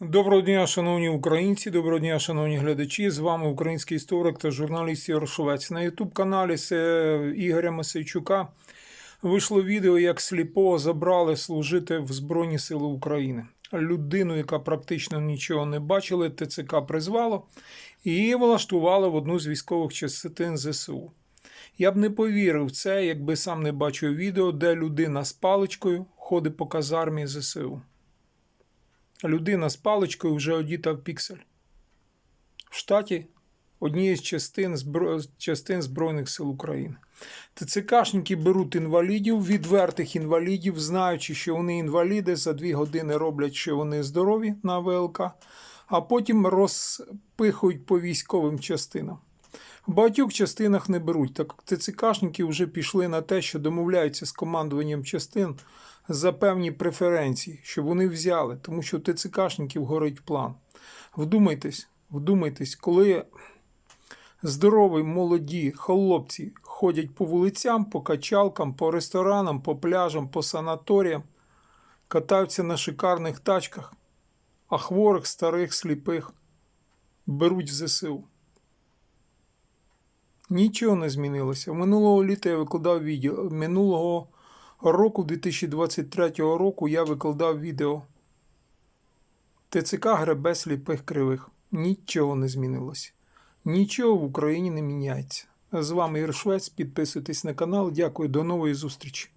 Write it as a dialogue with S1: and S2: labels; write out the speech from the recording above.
S1: Доброго дня, шановні українці, доброго дня, шановні глядачі. З вами український історик та журналіст Ярошовець. На ютуб-каналі Ігоря Масейчука вийшло відео, як сліпого забрали служити в Збройні Сили України. Людину, яка практично нічого не бачила, ТЦК призвало і її влаштували в одну з військових частин ЗСУ. Я б не повірив в це, якби сам не бачив відео, де людина з паличкою ходить по казармі ЗСУ. Людина з паличкою вже одіта в піксель. В штаті однієї з частин, збро... частин Збройних сил України. ТЦКшники беруть інвалідів, відвертих інвалідів, знаючи, що вони інваліди, за дві години роблять, що вони здорові на ВЛК, а потім розпихують по військовим частинам. В багатьох частинах не беруть, так ТЦКшники вже пішли на те, що домовляються з командуванням частин за певні преференції, щоб вони взяли, тому що у ТЦКшників горить план. Вдумайтесь, вдумайтесь, коли здорові молоді хлопці ходять по вулицям, по качалкам, по ресторанам, по пляжам, по санаторіям, катаються на шикарних тачках, а хворих, старих, сліпих беруть в ЗСУ. Нічого не змінилося. Минулого літа я викладав відео. Минулого року, 2023 року, я викладав відео. ТЦК гребе сліпих кривих. Нічого не змінилося. Нічого в Україні не міняється. З вами Іршвець. Підписуйтесь на канал. Дякую, до нової зустрічі.